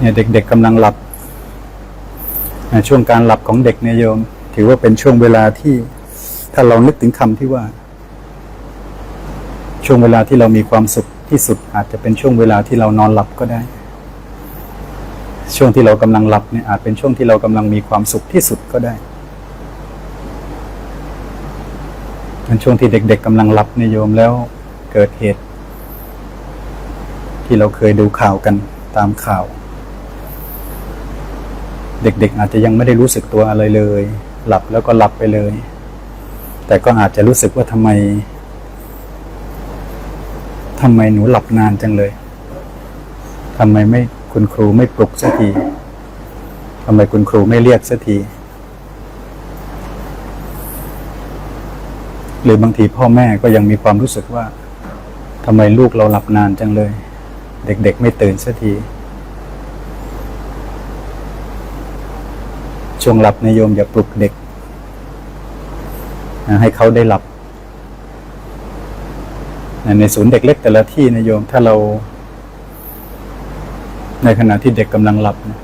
เนี่ยเด็กๆกำลังหลับช่วงการหลับของเด็กเนี่ยโยม ถือว่าเป็นช่วงเวลาที่ ถ้าเรานึกถึงคำที่ว่า ช่วงเวลาที่เรามีความสุขที่สุด อาจจะเป็นช่วงเวลาที่เรานอนหลับก็ได้ ช่วงที่เรากำลังหลับเนี่ยอาจเป็นช่วงที่เรากำลังมีความสุขที่สุดก็ได้เป็นช่วงที่เด็กๆกำลังหลับเนี่ยโยมแล้วเกิดเหตุ ที่เราเคยดูข่าวกันตามข่าว เด็กๆ อาจจะยังไม่ได้รู้สึกตัวอะไรเลย หลับแล้วก็หลับไปเลย แต่ก็อาจจะรู้สึกว่าทำไมทำไมหนูหลับนานจังเลยทำไมไม่คุณครูไม่ปลุกสักทีทำไมคุณครูไม่เรียกสักทีหรือบางทีพ่อแม่ก็ยังมีความรู้สึกว่าทำไมลูกเราหลับนานจังเลย เด็กๆไม่ตื่นสักที ช่วงหลับนายโยมอย่าปลุกเด็ก ให้เขาได้หลับ ในศูนย์เด็กเล็กแต่ละที่นายโยมถ้าเรา ในขณะที่เด็กกำลังหลับนะ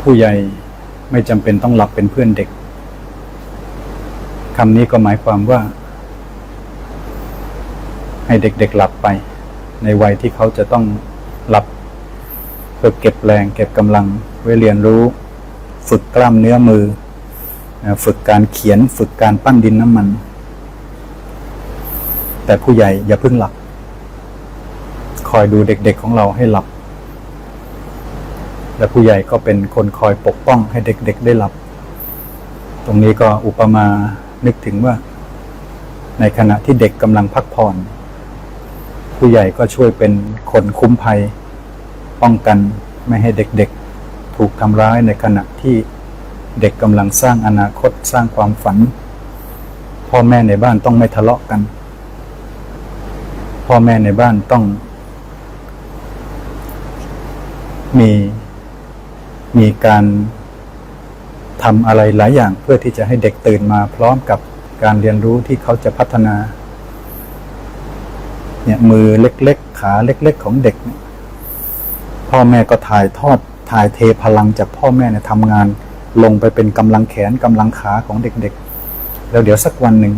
ผู้ใหญ่ไม่จำเป็นต้องหลับเป็นเพื่อนเด็กคำนี้ก็หมายความว่า ให้เด็กๆหลับไป ในวัยที่เขาจะต้องหลับเพื่อเก็บแรงเก็บกำลัง ไว้เรียนรู้ ฝึกกล้ามเนื้อมือ ฝึกการเขียน ฝึกการปั้นดินน้ำมัน แต่ผู้ใหญ่อย่าเพิ่งหลับ คอยดูเด็กๆของเราให้หลับ และผู้ใหญ่ก็เป็นคนคอยปกป้องให้เด็กๆได้หลับ ตรงนี้ก็อุปมานึกถึงว่า ในขณะที่เด็กกำลังพักผ่อน ผู้ใหญ่ก็ช่วยเป็นคนคุ้มภัย ป้องกันไม่ให้เด็กๆ ถูกทำร้ายในขณะที่เด็กกำลังสร้างอนาคตสร้างความฝัน พ่อแม่ในบ้านต้องไม่ทะเลาะกัน พ่อแม่ในบ้านต้อง มีมีการทำอะไรหลายอย่างเพื่อที่จะให้เด็กตื่นมาพร้อมกับการเรียนรู้ที่เขาจะพัฒนาเนี่ยมือเล็กๆ ขาเล็ก ๆ ของเด็ก พ่อแม่ก็ถ่ายทอด ถ่ายเทพลังจากพ่อแม่เนี่ยทำงาน ลงไปเป็นกำลังแขนกำลังขาของเด็กๆ แล้วเดี๋ยวสักวันหนึ่ง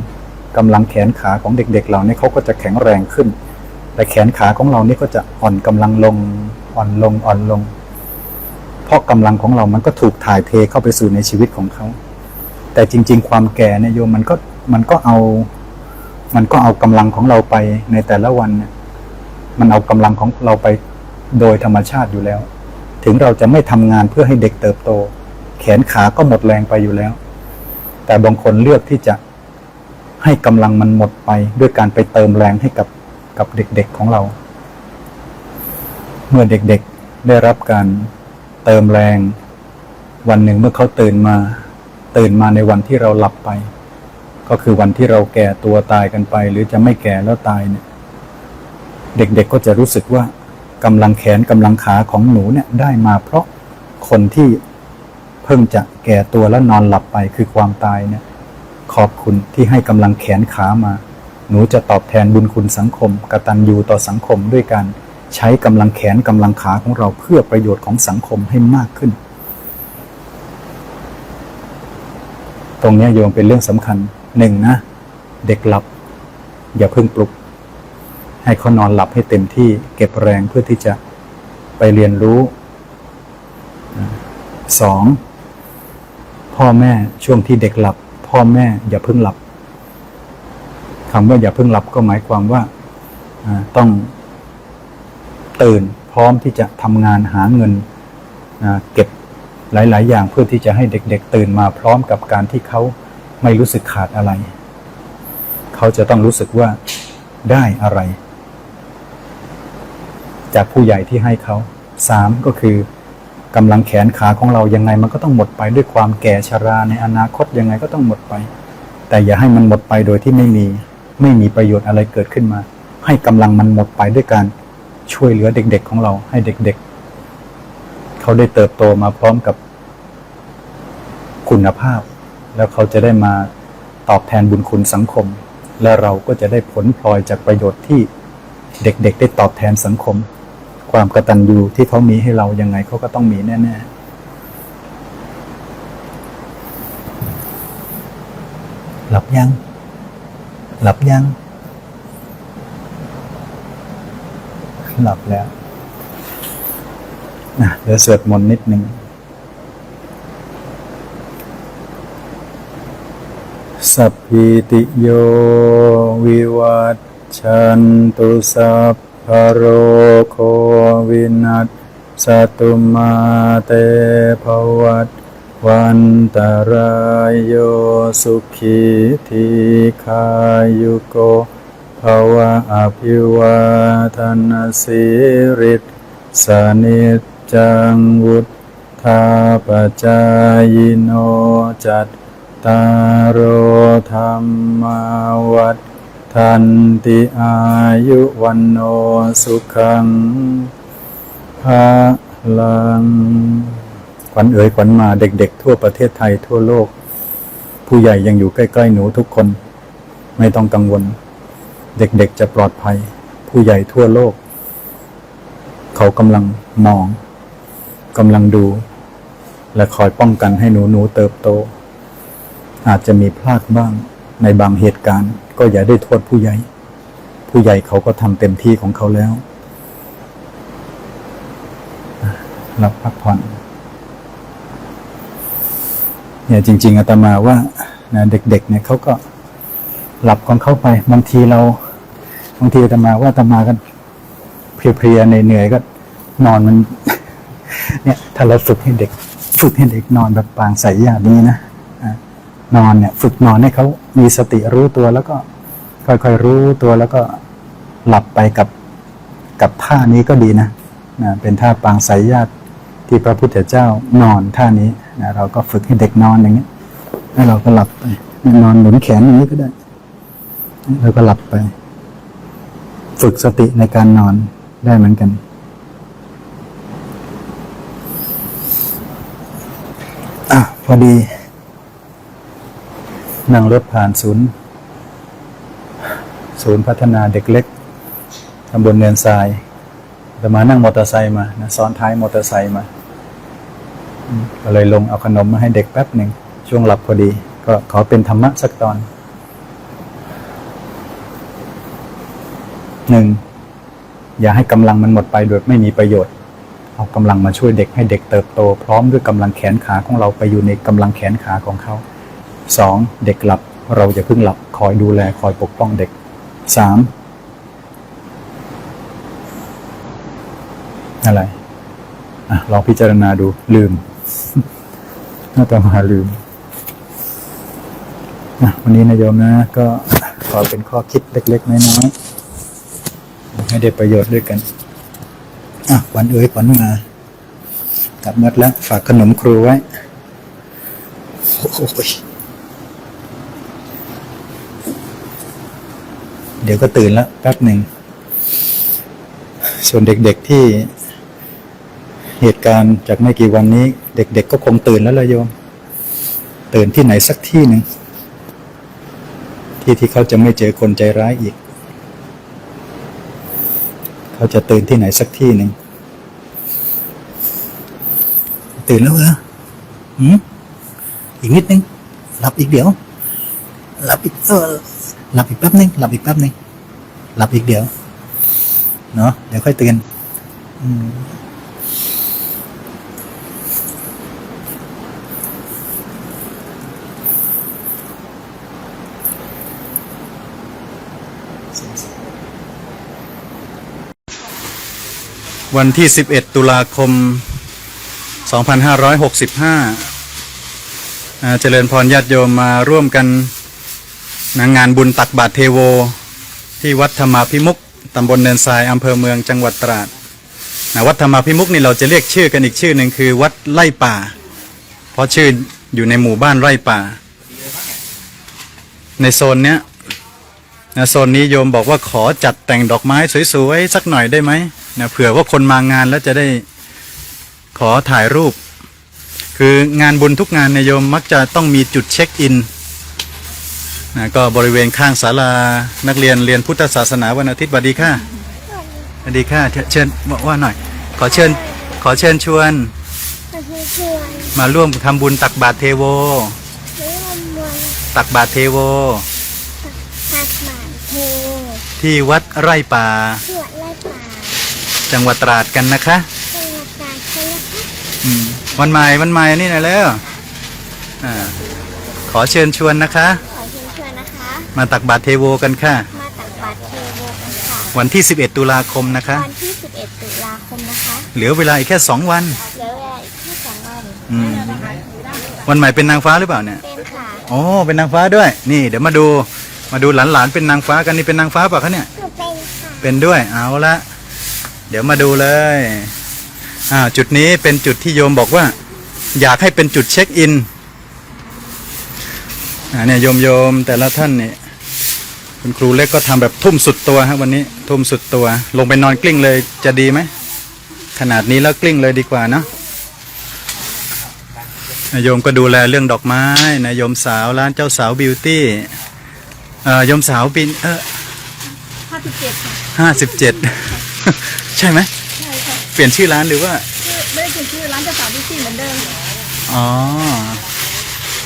กำลังแขนขาของเด็กๆเหล่านี้เขาก็จะแข็งแรงขึ้น แต่แขนขาของเรานี่ก็จะอ่อนกำลังลงอ่อนลงอ่อนลง เพราะกำลังของเรามันก็ถูกถ่ายเทเข้าไปสู่ในชีวิตของเขาแต่จริง ๆ ความแก่เนี่ยโยมมันก็มันก็เอา มันก็เอากำลังของเราไปในแต่ละวันเนี่ยมันเอากำลังของเราไปโดยธรรมชาติอยู่แล้ว ถึงเราจะไม่ทำงานเพื่อให้เด็กเติบโต แขนขาก็หมดแรงไปอยู่แล้ว แต่บางคนเลือกที่จะให้กำลังมันหมดไปด้วยการไปเติมแรงให้กับกับเด็กๆของเรา เมื่อเด็กๆได้รับการเติมแรง วันหนึ่งเมื่อเขาตื่นมา ตื่นมาในวันที่เราหลับไป ก็คือวันที่เราแก่ตัวตายกันไป หรือจะไม่แก่แล้วตายเนี่ย เด็กๆก็จะรู้สึกว่า กำลังแขนกำลังขาของหนูเนี่ยได้มาเพราะคนที่เพิ่งจะแก่ตัวแล้วนอนหลับไปคือความตายเนี่ยขอบคุณที่ให้กำลังแขนขามา หนูจะตอบแทนบุญคุณสังคมกตัญญูต่อสังคมด้วยการใช้กำลังแขนกำลังขาของเราเพื่อประโยชน์ของสังคมให้มากขึ้น ตรงนี้ยโยมเป็นเรื่องสำคัญหนึ่งนะ เด็กหลับ อย่าเพิ่งปลุก ให้เขานอนหลับให้เต็มที่เก็บแรงเพื่อที่จะไปเรียนรู้สองพ่อแม่ช่วงที่เด็กหลับ พ่อแม่อย่าเพิ่งหลับคำว่าอย่าเพิ่งหลับก็หมายความว่าต้องตื่นพร้อมที่จะทำงานหาเงินเก็บหลาย ๆ อย่างเพื่อที่จะให้เด็ก ๆ ตื่นมาพร้อมกับการที่เขาไม่รู้สึกขาดอะไร เขาจะต้องรู้สึกว่าได้อะไร จากผู้ใหญ่ที่ให้เขาสามก็คือกำลังแขนขาของเรายังไงมันก็ต้องหมดไปด้วยความแก่ชราในอนาคตยังไงก็ต้องหมดไป แต่อย่าให้มันหมดไปโดยที่ไม่มีไม่มีประโยชน์อะไรเกิดขึ้นมา ให้กำลังมันหมดไปด้วยการช่วยเหลือเด็กๆของเราให้เด็กๆ เขาได้เติบโตมาพร้อมกับคุณภาพ แล้วเขาจะได้มาตอบแทนบุญคุณสังคม และเราก็จะได้ผลพลอยจากประโยชน์ที่เด็กๆ ได้ตอบแทนสังคม ความกตัญญูที่เขามีให้เรายังไงเขาก็ต้องมีแน่ ๆ หลับยัง หลับยัง หลับแล้วนะเดี๋ยวสวดมนต์นิดหนึ่งสัพพิติโย วิวัตชันตุสัพ โรโควินัสสตุมาเตภวัตวันตรายโยสุขีทีขายุโกภวะอภิวาทนสิริสนิจจังวุธาปจายโนจัตตารโธรรมวัฏ ทันติอายุวันโนสุขังภาลังขวัญเอ๋ยขวัญมาเด็กๆ ทั่วประเทศไทยทั่วโลก ผู้ใหญ่ยังอยู่ใกล้ๆหนูทุกคน ไม่ต้องกังวล เด็กๆจะปลอดภัย ผู้ใหญ่ทั่วโลก เขากำลังมองกำลังดู และคอยป้องกันให้หนูหนูๆเติบโต อาจจะมีพลาดบ้างในบางเหตุการณ์ ก็อย่าได้โทษผู้ใหญ่ ผู้ใหญ่เขาก็ทำเต็มที่ของเขาแล้วอะหลับพักผ่อนเนี่ยจริง ๆอาตมาว่านะเด็กๆเนี่ยเขาก็หลับของเขาไปบางทีเราบางทีอาตมาว่าอาตมาก็เพลียๆเหนื่อยๆก็นอนมัน เนี่ยถ้าเราฝึกให้เด็ก ฝึกให้เด็กนอนแบบปางใสอย่างนี้นะ นอนเนี่ย ฝึกนอนให้เขามีสติรู้ตัวแล้วก็ค่อยๆรู้ตัวแล้วก็หลับไปกับกับท่านี้ก็ดีนะนะเป็นท่าปางสายญาติที่พระพุทธเจ้านอนท่านี้นะเราก็ฝึกให้เด็กนอนอย่างนี้แล้วเราก็หลับไปนอนหนุนแขนอย่างนี้ก็ได้แล้วก็หลับไป ฝึกสติในการนอนได้เหมือนกัน อะ พอดี นั่งรถผ่านศูนย์ ศูนย์พัฒนาเด็กเล็กตำบลเนินทรายแต่มานั่งมอเตอร์ไซค์มานะซ้อนท้ายมอเตอร์ไซค์มาก็เลยลงเอาขนมมาให้เด็กแป๊บหนึ่ง ช่วงหลับพอดี ก็ขอเป็นธรรมะสักตอนหนึ่งอย่าให้กำลังมันหมดไปโดยไม่มีประโยชน์ เอากำลังมาช่วยเด็กให้เด็กเติบโต พร้อมด้วยกำลังแขนขาของเราไปอยู่ในกำลังแขนขาของเขา สองเด็กหลับเราจะเพิ่งหลับคอยดูแลคอยปกป้องเด็กสามอะไรอะลองพิจารณาดูลืมน่าจะมาลืมอะวันนี้นะโยมนะ ก็ขอเป็นข้อคิดเล็ก ๆ น้อยๆให้ได้ประโยชน์ด้วยกันอะขวัญเอ๋ยขวัญมากลับหมดแล้ว ฝากขนมครูไว้ โอ้ย เดี๋ยวก็ตื่นแล้วแป๊บหนึ่ง ส่วนเด็กๆที่เหตุการณ์จากไม่กี่วันนี้ เด็กๆก็คงตื่นแล้วละโยม ตื่นที่ไหนสักที่หนึ่ง ที่ที่เขาจะไม่เจอคนใจร้ายอีก เขาจะตื่นที่ไหนสักที่หนึ่ง ตื่นแล้วเหรอหืมอีกนิดนึงหลับอีกเดี๋ยวหลับอีกเออ หลับอีกแป๊บนึงหลับอีกแป๊บนึงหลับอีกเดี๋ยว เนาะเดี๋ยวค่อยตื่นวันที่ 11 ตุลาคม 2565อ่าเจริญพรญาติโยมมาร่วมกัน นะงานบุญตักบาตรเทโว ที่วัดธรรมาพิมุกตำบลเนินทรายอำเภอเมืองจังหวัดตราดนะวัดธรรมาพิมุกนี่เราจะเรียกชื่อกันอีกชื่อหนึ่งคือ วัดไร่ป่า เพราะชื่ออยู่ในหมู่บ้านไร่ป่า ในโซนเนี้ยนะโซนนี้โยมบอกว่าขอจัดแต่งดอกไม้สวยๆสักหน่อยได้ไหมนะเผื่อว่าคนมางานแล้วจะได้ขอถ่ายรูป คืองานบุญทุกงานนี่ยโยมมักจะต้องมีจุดเช็คอิน นะก็บริเวณข้างศาลานักเรียนเรียนพุทธศาสนาวันอาทิตย์สวัสดีค่ะสวัสดีค่ะเชิญบอกว่าหน่อย ขอเชิญขอเชิญชวนขอเชิญชวน มาร่วมทำบุญตักบาตรเทโว ตักบาตรเทโว ที่วัดไร่ป่าตรวจไล่ป่าจังหวัดตราดกันนะคะจังหวัดตราดใช่ไหมคะวันใหม่วันใหม่นี่หนะแล้วอขอเชิญชวนนะคะ มาตักบาตรเทโวกันค่ะ มาตักบาตรเทโวกันค่ะ วันที่ 11 ตุลาคมนะคะ วันที่ 11 ตุลาคมนะคะ เหลือเวลาอีกแค่ 2 วัน เหลือเวลาอีกแค่สองวันอืมวันใหม่เป็นนางฟ้าหรือเปล่าเนี่ย เป็นค่ะโอ้เป็นนางฟ้าด้วย นี่เดี๋ยวมาดู มาดูหลานๆเป็นนางฟ้ากันนี่เป็นนางฟ้าเปล่าคะเนี่ย หนูเป็นค่ะเป็นด้วย เอาละ เดี๋ยวมาดูเลย อ่า จุดนี้เป็นจุดที่โยมบอกว่า อยากให้เป็นจุดเช็คอิน อ่าเนี่ยโยมโยมแต่ละท่านเนี่ย คุณครูเล็กก็ทำแบบทุ่มสุดตัวฮะวันนี้ทุ่มสุดตัว ลงไปนอนกลิ้งเลยจะดีไหม ขนาดนี้แล้วกลิ้งเลยดีกว่าเนาะนายโยมก็ดูแลเรื่องดอกไม้นายโยมสาวร้านเจ้าสาวบิวตี้เอ่อโยมสาวปีนเออ57ค่ะห้าสิบเจ็ดใช่ไหมใช่ค่ะเปลี่ยนชื่อร้านหรือว่าชื่อไม่ได้เปลี่ยนชื่อร้านเจ้าสาวบิวตี้เหมือนเดิมอ๋อ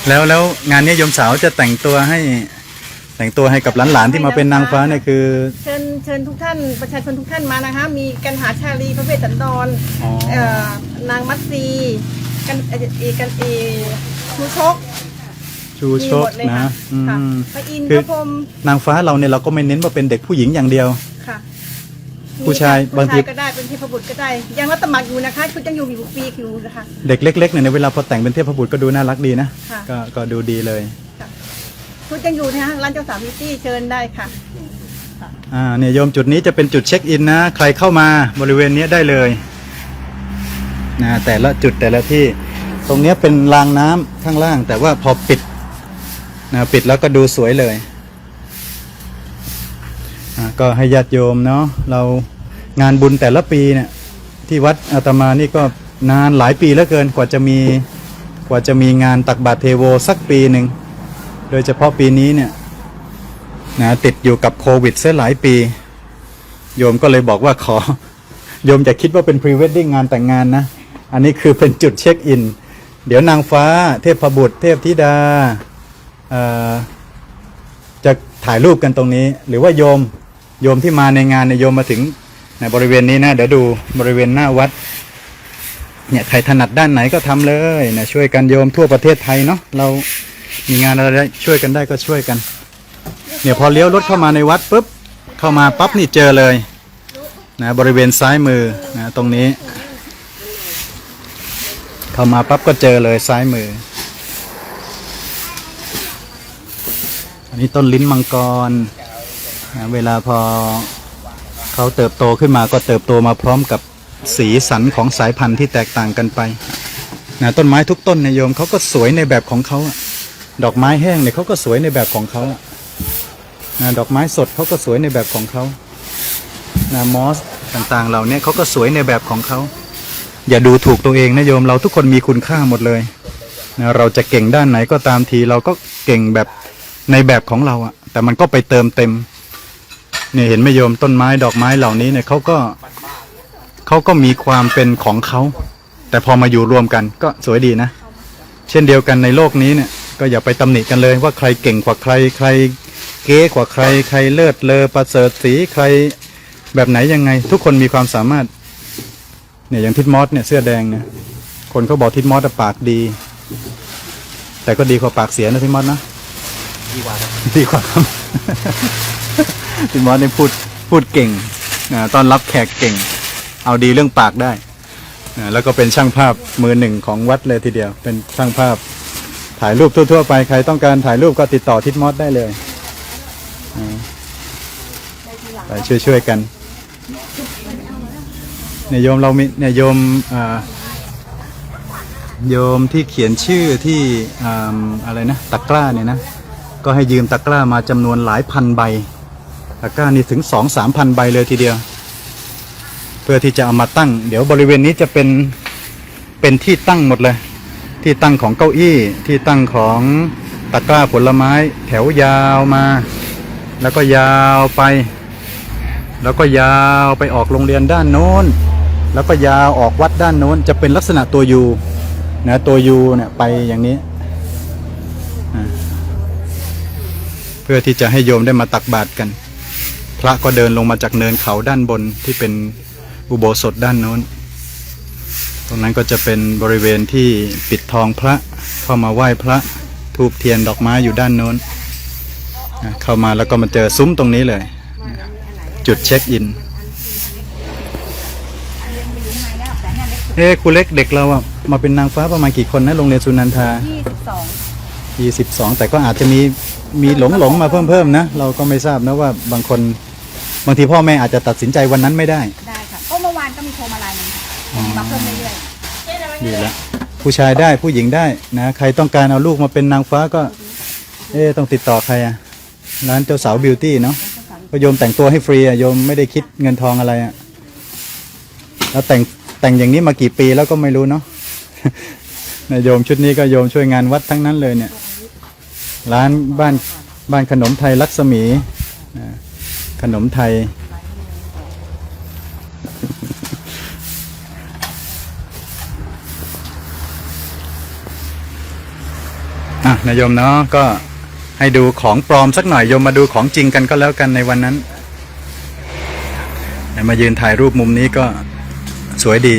แล้วแล้วงานนี้โยมสาวจะแต่งตัวให้ แต่งตัวให้กับหลานๆที่มาเป็นนางฟ้าเนี่ยคือ เชิญเชิญทุกท่านประชาชนทุกท่านมานะคะ มีกันหาชาลีพระเวสสันดรอ๋อ เอ่อนางมัตซีกันเอเอกันเอชูชกชูมีชหกมดเลยนะค่ะอืค่ะม พระอินทร์คืพอ ระพรหมนางฟ้าเราเนี่ยเราก็ไม่เน้นว่าเป็นเด็กผู้หญิงอย่างเดียว ค่ะผู้ชายมีค่ะบางที ผู้ชายก็ได้เป็นเทพบุตรก็ได้ยังรับสมัครอยู่นะคะชุดยังอยู่อยู่ปีอยู่นะคะ เด็กเล็กๆเนี่ยในเวลาพอแต่งเป็นเทพบุตรก็ดูน่ารักดีนะค่ะก็ก็ดูดีเลย ชุดยังอยู่นะคะร้านเจ้าสาวบิวตี้เชิญได้ค่ะ อ่าเนี่ยโยมจุดนี้จะเป็นจุดเช็คอินนะ ใครเข้ามาบริเวณเนี้ยได้เลยนะแต่ละจุดแต่ละที่ตรงเนี้ยเป็นรางน้ำข้างล่าง แต่ว่าพอปิดนะปิดแล้วก็ดูสวยเลยอ่าก็ให้ญาติโยมเนาะเรางานบุญแต่ละปีเนี่ยที่วัดอาตมานี่ก็นานหลายปีแล้วเกินกว่าจะมีกว่าจะมีงานตักบาตรเทโวสักปีหนึ่ง โดยเฉพาะปีนี้เนี่ยนะติดอยู่กับโควิดเสียหลายปี โยมก็เลยบอกว่าขอ โยมจะคิดว่าเป็นพรีเวดดิ้งงานแต่งงานนะ อันนี้คือเป็นจุดเช็คอิน เดี๋ยวนางฟ้าเทพบุตร เทพธิดาจะถ่ายรูปกันตรงนี้ หรือว่าโยมโยมที่มาในงานเนี่ยโยมมาถึงในบริเวณนี้นะเดี๋ยวดูบริเวณหน้าวัดเนี่ยใครถนัดด้านไหนก็ทำเลยนะช่วยกันโยมทั่วประเทศไทยเนาะเรา มีงานอะไรได้ช่วยกันได้ก็ช่วยกัน เนี่ยพอเลี้ยวรถเข้ามาในวัดปุ๊บเข้ามาปั๊บนี่เจอเลยนะบริเวณซ้ายมือนะตรงนี้ เข้ามาปั๊บก็เจอเลยซ้ายมือ อันนี้ต้นลิ้นมังกรนะเวลาพอเขาเติบโตขึ้นมาก็เติบโตมาพร้อมกับสีสันของสายพันธุ์ที่แตกต่างกันไปนะต้นไม้ทุกต้นเนี่ยโยมเขาก็สวยในแบบของเขาอะ ดอกไม้แห้งเนี่ยเขาก็สวยในแบบของเขานะดอกไม้สดเขาก็สวยในแบบของเขานะมอสต่างๆเหล่านี้เขาก็สวยในแบบของเขา อย่าดูถูกตัวเองนะโยมเราทุกคนมีคุณค่าหมดเลยนะเราจะเก่งด้านไหนก็ตามทีเราก็เก่งแบบในแบบของเราอะแต่มันก็ไปเติมเต็มเนี่ยเห็นไหมโยมต้นไม้ดอกไม้เหล่านี้เนี่ยเขาก็เขาก็มีความเป็นของเขา แต่พอมาอยู่รวมกันก็สวยดีนะ เช่นเดียวกันในโลกนี้เนี่ย ก็อย่าไปตำหนิกันเลยว่าใครเก่งกว่าใครใคร เก๊กว่าใครใครเลิศเลอประเสริฐสีใครแบบไหนยังไง ทุกคนมีความสามารถเนี่ยอย่างทิดมอสเนี่ยเสื้อแดงเนี่ยคนเขาบอกทิดมอสปากดี แต่ก็ดีกว่าปากเสียนะทิดมอสนะดีกว่าดีกว่าครับทิดมอสเนี่ยพูดพูดเก่งนะตอนรับแขกเก่ง เอาดีเรื่องปากได้นะแล้วก็เป็นช่างภาพมือหนึ่งของวัดเลยทีเดียว เป็นช่างภาพ ถ่ายรูปทั่วๆไปใครต้องการถ่ายรูปก็ติดต่อทิดมอสได้เลยไปช่วยๆกันเนี่ยโยมเรามีเนี่ยโยมโยมที่เขียนชื่อที่ออะไรนะตะกร้าเนี่ยนะก็ให้ยืมตะกร้ามาจำนวนหลายพันใบตะกร้านี่ถึงสองสามพันใบเลยทีเดียว เพื่อที่จะเอามาตั้ง เดี๋ยวบริเวณนี้จะเป็นเป็นที่ตั้งหมดเลย ที่ตั้งของเก้าอี้ที่ตั้งของตะกร้าผลไม้ แถวยาวมา แล้วก็ยาวไป แล้วก็ยาวไปออกโรงเรียนด้านโน้น แล้วก็ยาวออกวัดด้านโน้น จะเป็นลักษณะตัวยูนะตัวยูเนี่ยไปอย่างนี้ เพื่อที่จะให้โยมได้มาตักบาตรกัน พระก็เดินลงมาจากเนินเขาด้านบนที่เป็นอุโบสถด้านโน้น ตรงนั้นก็จะเป็นบริเวณที่ปิดทองพระเข้ามาไหว้พระทูบเทียนดอกไม้อยู่ด้านโน้น เข้ามาแล้วก็มาเจอซุ้มตรงนี้เลย จุดเช็คอินเอ้ครูเล็กเด็กเราอะมาเป็นนางฟ้าประมาณกี่คนนะโรงเรียนสุนันทายี่สิบสอง22 แต่ก็อาจจะมีมีหลงหลงมาเพิ่มเพิ่มนะ เราก็ไม่ทราบนะว่าบางคนบางทีพ่อแม่อาจจะตัดสินใจวันนั้นไม่ได้ ได้ค่ะก็เมื่อวานก็มีโทรมาไลน์ มีมาเพิ่มเรื่อยดีแล้วผู้ชายได้ผู้หญิงได้นะ ใครต้องการเอาลูกมาเป็นนางฟ้าก็ เอ๊ะต้องติดต่อใครอะร้านเจ้าสาวบิวตี้เนาะก็โยมแต่งตัวให้ฟรีอะโยมไม่ได้คิดเงินทองอะไรอะแล้วแต่งแต่งอย่างนี้มากี่ปีแล้วก็ไม่รู้เนาะนายโยมชุดนี้ก็โยมช่วยงานวัดทั้งนั้นเลยเนี่ย ร้านบ้านบ้านขนมไทยลักษมีอ่าขนมไทย อะนายโยมเนาะก็ให้ดูของปลอมสักหน่อยโยมมาดูของจริงกันก็แล้วกันในวันนั้น มายืนถ่ายรูปมุมนี้ก็สวยดี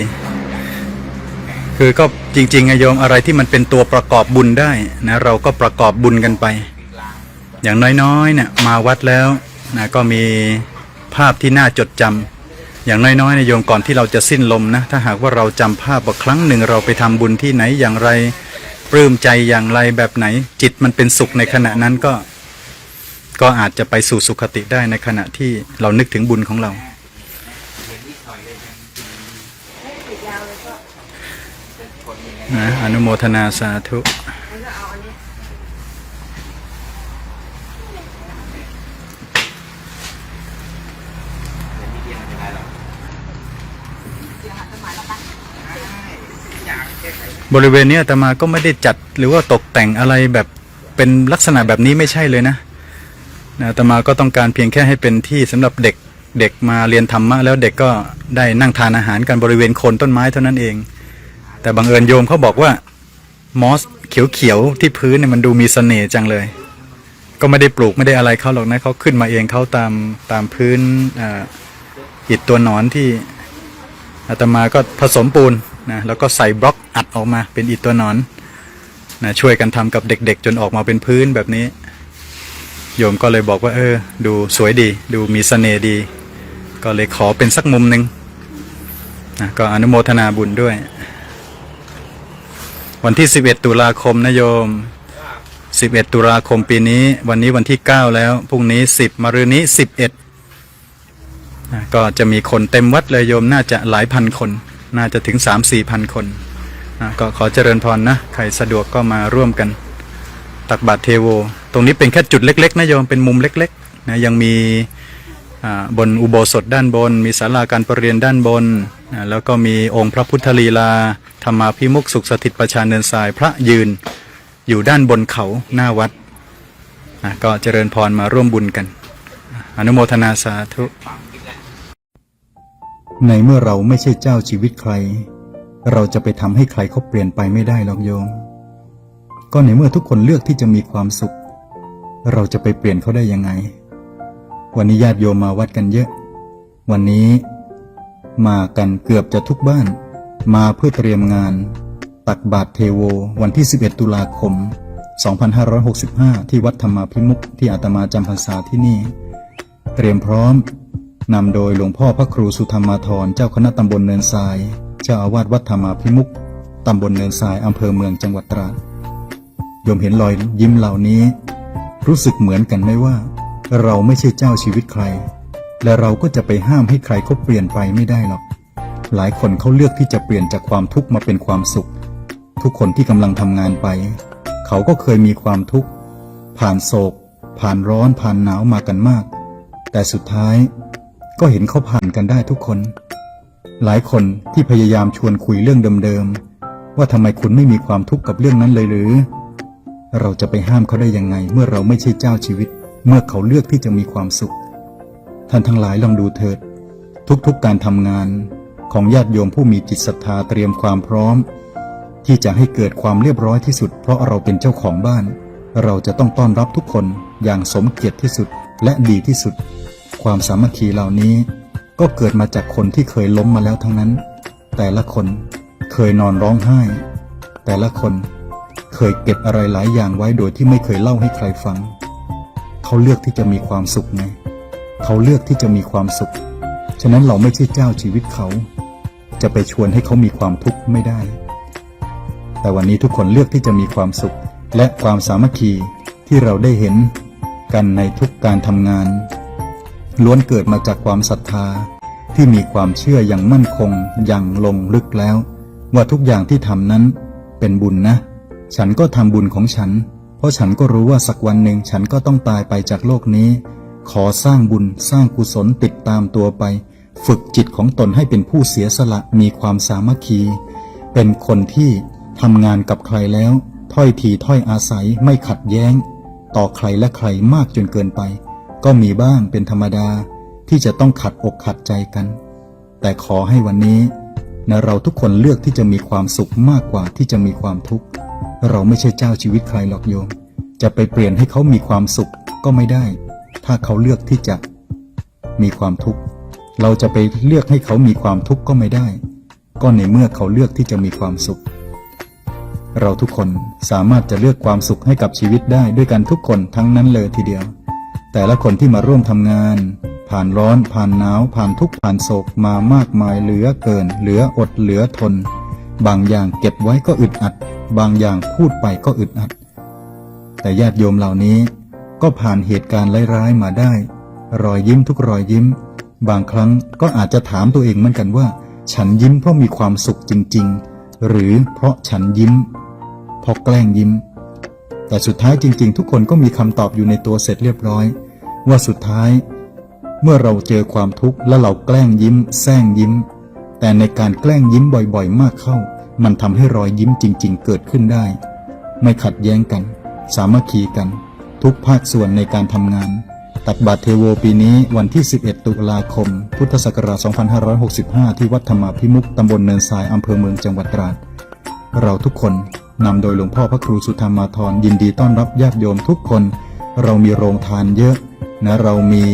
คือก็จริงๆอะโยมอะไรที่มันเป็นตัวประกอบบุญได้นะเราก็ประกอบบุญกันไป อย่างน้อยๆเนี่ยมาวัดแล้วนะก็มีภาพที่น่าจดจำอย่างน้อยๆเนยโยมก่อนที่เราจะสิ้นลมนะถ้าหากว่าเราจำภาพว่าครั้งหนึ่งเราไปทำบุญที่ไหนอย่างไร ปลื้มใจอย่างไรแบบไหน จิตมันเป็นสุขในขณะนั้นก็ ก็อาจจะไปสู่สุขติได้ในขณะที่เรานึกถึงบุญของเรา นะอนุโมทนาสาธุ บริเวณนี้อาตมาก็ไม่ได้จัดหรือว่าตกแต่งอะไรแบบเป็นลักษณะแบบนี้ไม่ใช่เลยนะนะอาตมาก็ต้องการเพียงแค่ให้เป็นที่สำหรับเด็กเด็กมาเรียนธรรมะแล้วเด็กก็ได้นั่งทานอาหารกันบริเวณโคนต้นไม้เท่านั้นเอง แต่บังเอิญโยมเขาบอกว่ามอสเขียวๆที่พื้นเนี่ยมันดูมีเสน่ห์จังเลย ก็ไม่ได้ปลูกไม่ได้อะไรเขาหรอกนะเขาขึ้นมาเองเขาตามตามพื้นอ่าอิฐตัวหนอนที่อาตมาก็ผสมปูน นะแล้วก็ใส่บล็อกอัดออกมาเป็นอิฐตัวนอนนะช่วยกันทำกับเด็กๆ จนออกมาเป็นพื้นแบบนี้ โยมก็เลยบอกว่าเออ ดูสวยดี ดูมีเสน่ห์ดี ก็เลยขอเป็นสักมุมหนึ่งนะก็อนุโมทนาบุญด้วย วันที่ 11 ตุลาคมนะโยม 11 ตุลาคมปีนี้ วันนี้วันที่ 9 แล้ว พรุ่งนี้ 10มะรืนนี้ 11นะก็จะมีคนเต็มวัดเลยโยมน่าจะหลายพันคน น่าจะถึง 3-4พันคนนะก็ขอเจริญพรนะ ใครสะดวกก็มาร่วมกัน ตักบาตรเทโว ตรงนี้เป็นแค่จุดเล็ก ๆนะโยมเป็นมุมเล็กๆนะยังมีอ่าบนอุโบสถด้านบน มีศาลาการประเรียนด้านบนนะแล้วก็มีองค์พระพุทธลีลา ธรรมาพิมุกสุขสถิตประชาเนินทรายพระยืนอยู่ด้านบนเขาหน้าวัดนะก็เจริญพรมาร่วมบุญกัน อนุโมทนาสาธุ ในเมื่อเราไม่ใช่เจ้าชีวิตใคร เราจะไปทำให้ใครเขาเปลี่ยนไปไม่ได้หรอกโยม ก็ในเมื่อทุกคนเลือกที่จะมีความสุข เราจะไปเปลี่ยนเขาได้ยังไง วันนี้ญาติโยมมาวัดกันเยอะ วันนี้ มากันเกือบจะทุกบ้าน มาเพื่อเตรียมงาน ตักบาตรเทโว วันที่ 11 ตุลาคม 2565 ที่วัดธรรมาพิมุขที่อาตมาจำพรรษาที่นี่ เตรียมพร้อม นำโดยหลวงพ่อพระครูสุธรรมาธรเจ้าคณะตำบลเนินทราย เจ้าอาวาสวัดธรรมาพิมุขตำบลเนินทรายอำเภอเมืองจังหวัดตราดยมเห็นรอยยิ้มเหล่านี้ รู้สึกเหมือนกันไหมว่า เราไม่ใช่เจ้าชีวิตใคร และเราก็จะไปห้ามให้ใครเขาเปลี่ยนไปไม่ได้หรอก หลายคนเขาเลือกที่จะเปลี่ยนจากความทุกข์มาเป็นความสุข ทุกคนที่กำลังทำงานไป เขาก็เคยมีความทุกข์ ผ่านโศก ผ่านร้อนผ่านหนาวมากันมาก แต่สุดท้าย ก็เห็นเขาผ่านกันได้ทุกคน หลายคนที่พยายามชวนคุยเรื่องเดิมๆ ว่าทำไมคุณไม่มีความทุกข์กับเรื่องนั้นเลยหรือ เราจะไปห้ามเขาได้ยังไง เมื่อเราไม่ใช่เจ้าชีวิต เมื่อเขาเลือกที่จะมีความสุข ท่านทั้งหลายลองดูเถิด ทุกๆการทำงานของญาติโยมผู้มีจิตศรัทธาเตรียมความพร้อม ที่จะให้เกิดความเรียบร้อยที่สุด เพราะเราเป็นเจ้าของบ้าน เราจะต้องต้อนรับทุกคนอย่างสมเกียรติที่สุดและดีที่สุด ความสามัคคีเหล่านี้ ก็เกิดมาจากคนที่เคยล้มมาแล้วทั้งนั้น แต่ละคนเคยนอนร้องไห้ แต่ละคนเคยเก็บอะไรหลายอย่างไว้โดยที่ไม่เคยเล่าให้ใครฟัง เขาเลือกที่จะมีความสุขไงเขาเลือกที่จะมีความสุข ฉะนั้นเราไม่ใช่เจ้าชีวิตเขา จะไปชวนให้เขามีความทุกข์ไม่ได้ แต่วันนี้ทุกคนเลือกที่จะมีความสุข และความสามัคคีที่เราได้เห็นกันในทุกการทำงาน ล้วนเกิดมาจากความศรัทธา ที่มีความเชื่ออย่างมั่นคงอย่างลงลึกแล้ว ว่าทุกอย่างที่ทำนั้นเป็นบุญนะ ฉันก็ทำบุญของฉัน เพราะฉันก็รู้ว่าสักวันหนึ่งฉันก็ต้องตายไปจากโลกนี้ ขอสร้างบุญสร้างกุศลติดตามตัวไป ฝึกจิตของตนให้เป็นผู้เสียสละมีความสามัคคี เป็นคนที่ทำงานกับใครแล้ว ถ้อยทีถ้อยอาศัยไม่ขัดแย้ง ต่อใครและใครมากจนเกินไป ก็มีบ้างเป็นธรรมดาที่จะต้องขัดอกขัดใจกัน แต่ขอให้วันนี้นะเราทุกคนเลือกที่จะมีความสุขมากกว่าที่จะมีความทุกข์ เราไม่ใช่เจ้าชีวิตใครหรอกโยม จะไปเปลี่ยนให้เขามีความสุขก็ไม่ได้ ถ้าเขาเลือกที่จะมีความทุกข์ เราจะไปเลือกให้เขามีความทุกข์ก็ไม่ได้ ก็ในเมื่อเขาเลือกที่จะมีความสุข เราทุกคนสามารถจะเลือกความสุขให้กับชีวิตได้ด้วยกันทุกคนทั้งนั้นเลยทีเดียว แต่ละคนที่มาร่วมทำงาน ผ่านร้อนผ่านหนาว ผ่านทุกข์ผ่านโศกมามากมายเหลือเกิน เหลืออดเหลือทน บางอย่างเก็บไว้ก็อึดอัด บางอย่างพูดไปก็อึดอัด แต่ญาติโยมเหล่านี้ ก็ผ่านเหตุการณ์ร้ายๆมาได้ รอยยิ้มทุกรอยยิ้ม บางครั้งก็อาจจะถามตัวเองเหมือนกันว่า ฉันยิ้มเพราะมีความสุขจริง ๆ หรือเพราะฉันยิ้มเพราะแกล้งยิ้ม แต่สุดท้ายจริง ๆ ทุกคนก็มีคำตอบอยู่ในตัวเสร็จเรียบร้อย ว่าสุดท้าย เมื่อเราเจอความทุกข์แล้วเราแกล้งยิ้มแซงยิ้ม แต่ในการแกล้งยิ้มบ่อยๆ มากเข้า มันทำให้รอยยิ้มจริง ๆ เกิดขึ้นได้ ไม่ขัดแย้งกัน สามัคคีกัน ทุกภาคส่วนในการทำงาน ตักบาตรเทโวปีนี้วันที่ 11 ตุลาคม พุทธศักราช 2565 ที่วัดธรรมาพิมุกตำบลเนินทรายอำเภอเมืองจังหวัดตราด เราทุกคนนำโดยหลวงพ่อพระครูสุธรรมาธรยินดีต้อนรับญาติโยมทุกคน เรามีโรงทานเยอะ นะเรามี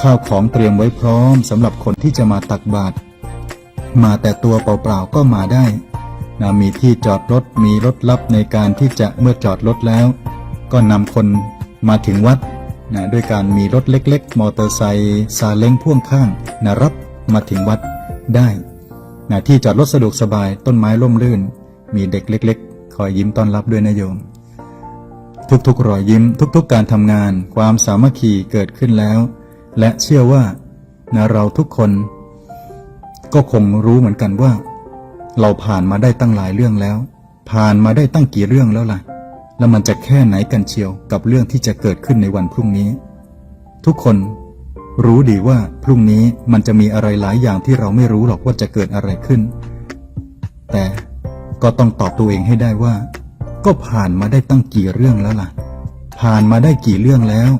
ข้าวของเตรียมไว้พร้อมสำหรับคนที่จะมาตักบาตรมาแต่ตัวเปล่าๆก็มาได้นะมีที่จอดรถมีรถลับในการที่จะเมื่อจอดรถแล้ว ก็นำคนมาถึงวัดนะด้วยการมีรถเล็ก ๆ มอเตอร์ไซค์ซาเล้งพ่วงข้างนะรับมาถึงวัดได้นะที่จอดรถสะดวกสบายต้นไม้ร่มรื่น มีเด็กเล็ก ๆ คอยยิ้มต้อนรับด้วยนะโยม ทุกๆรอยยิ้มทุกๆการทำงาน ความสามัคคีเกิดขึ้นแล้ว และเชื่อว่านะเราทุกคน ก็คงรู้เหมือนกันว่า เราผ่านมาได้ตั้งหลายเรื่องแล้ว ผ่านมาได้ตั้งกี่เรื่องแล้วล่ะ แล้วมันจะแค่ไหนกันเชียวกับเรื่องที่จะเกิดขึ้นในวันพรุ่งนี้ ทุกคนรู้ดีว่าพรุ่งนี้มันจะมีอะไรหลายอย่างที่เราไม่รู้หรอกว่าจะเกิดอะไรขึ้น แต่ก็ต้องตอบตัวเองให้ได้ว่า ก็ผ่านมาได้ตั้งกี่เรื่องแล้วล่ะ ผ่านมาได้กี่เรื่องแล้ว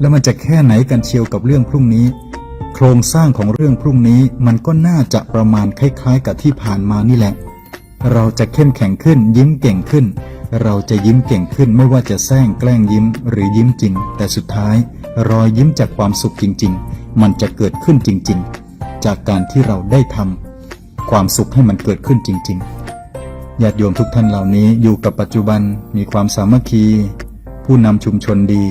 แล้วมันจะแค่ไหนกันเชียวกับเรื่องพรุ่งนี้ โครงสร้างของเรื่องพรุ่งนี้มันก็น่าจะประมาณคล้าย ๆ กับที่ผ่านมานี่แหละ เราจะเข้มแข็งขึ้น ยิ้มเก่งขึ้น เราจะยิ้มเก่งขึ้นไม่ว่าจะแซงแกล้งยิ้มหรือยิ้มจริง แต่สุดท้าย รอยยิ้มจากความสุขจริง ๆ มันจะเกิดขึ้นจริง ๆ จากการที่เราได้ทำความสุขให้มันเกิดขึ้นจริง ๆ ญาติโยมทุกท่านเหล่านี้อยู่กับปัจจุบันมีความสามัคคี ผู้นำชุมชนดี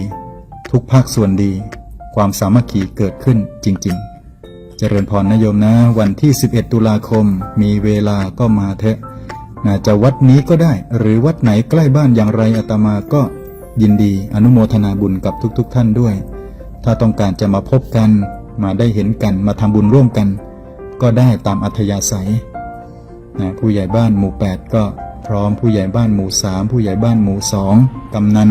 ทุกภาคส่วนดี ความสามัคคีเกิดขึ้นจริง ๆ เจริญพรนะโยมนะ วันที่ 11 ตุลาคม มีเวลาก็มาเถอะน่าจะวัดนี้ก็ได้ หรือวัดไหนใกล้บ้านอย่างไรอาตมาก็ยินดีอนุโมทนาบุญกับทุกๆทท่านด้วย ถ้าต้องการจะมาพบกัน มาได้เห็นกันมาทำบุญร่วมกัน ก็ได้ตามอัธยาศัย นะผู้ใหญ่บ้านหมู่ 8 ก็พร้อมผู้ใหญ่บ้านหมู่ 3 ผู้ใหญ่บ้านหมู่ 2 กำนัน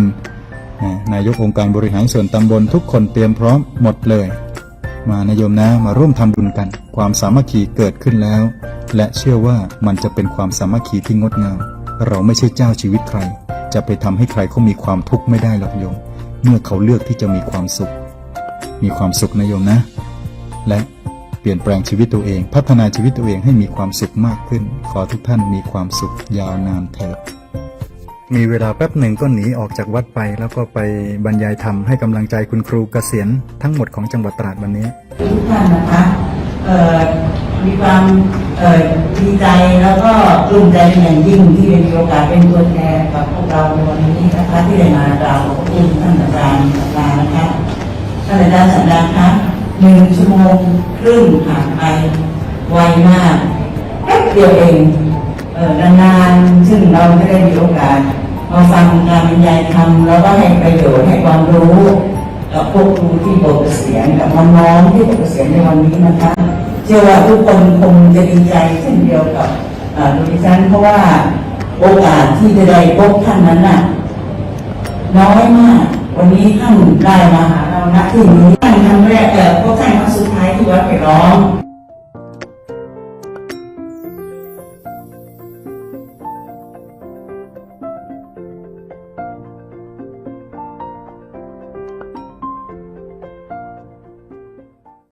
นะนายกองค์การบริหารส่วนตำบลทุกคนเตรียมพร้อมหมดเลย มานายโยมนะมาร่วมทำบุญกัน ความสามัคคีเกิดขึ้นแล้ว และเชื่อว่ามันจะเป็นความสามัคคีที่งดงาม เราไม่ใช่เจ้าชีวิตใคร จะไปทำให้ใครเขามีความทุกข์ไม่ได้หรอกโยม เมื่อเขาเลือกที่จะมีความสุข มีความสุขนะโยมนะ และ ลี่ยนแปลงชีวิตตัวเอง พัฒนาชีวิตตัวเองให้มีความสุขมากขึ้น ขอทุกท่านมีความสุขยาวนานเถิดมีเวลาแป๊บหนึ่งก็หนีออกจากวัดไป แล้วก็ไปบรรยายธรรมให้กำลังใจคุณครูเกษียณทั้งหมดของจังหวัดตราดวันนี้ ทุกท่านนะคะมีความดีใจแล้วก็กลุ้มใจเป็นอย่างยิ่งที่ได้มีโอกาสเป็นตัวแทนกับพวกเราในวันนี้นะคะที่ได้มากราบขอบคุณท่านอาจารย์สัปดาห์นะคะท่านอาจารย์สัปดาห์คะ หนึ่งชั่วโมงครึ่งผ่านไปไวมากแป๊บเดียวเองเออนานๆซึ่งเราไม่ได้มีโอกาสมาฟังการบรรยายธรรมแล้วก็ให้ประโยชน์ให้ความรู้กับพวกครูที่บอกเกษียณกับน้องๆที่บอกเกษียณในวันนี้นะคะเชื่อว่าทุกคนคงจะดีใจเช่นเดียวกับดิฉันเพราะว่าโอกาสที่จะได้พบท่านนั้นน่ะน้อยมาก วันนี้ท่านได้มาหา ณที่นี้ท่านครั้งแรกเอ่อพบท่านครั้งสุดท้ายที่วัดไปร้อง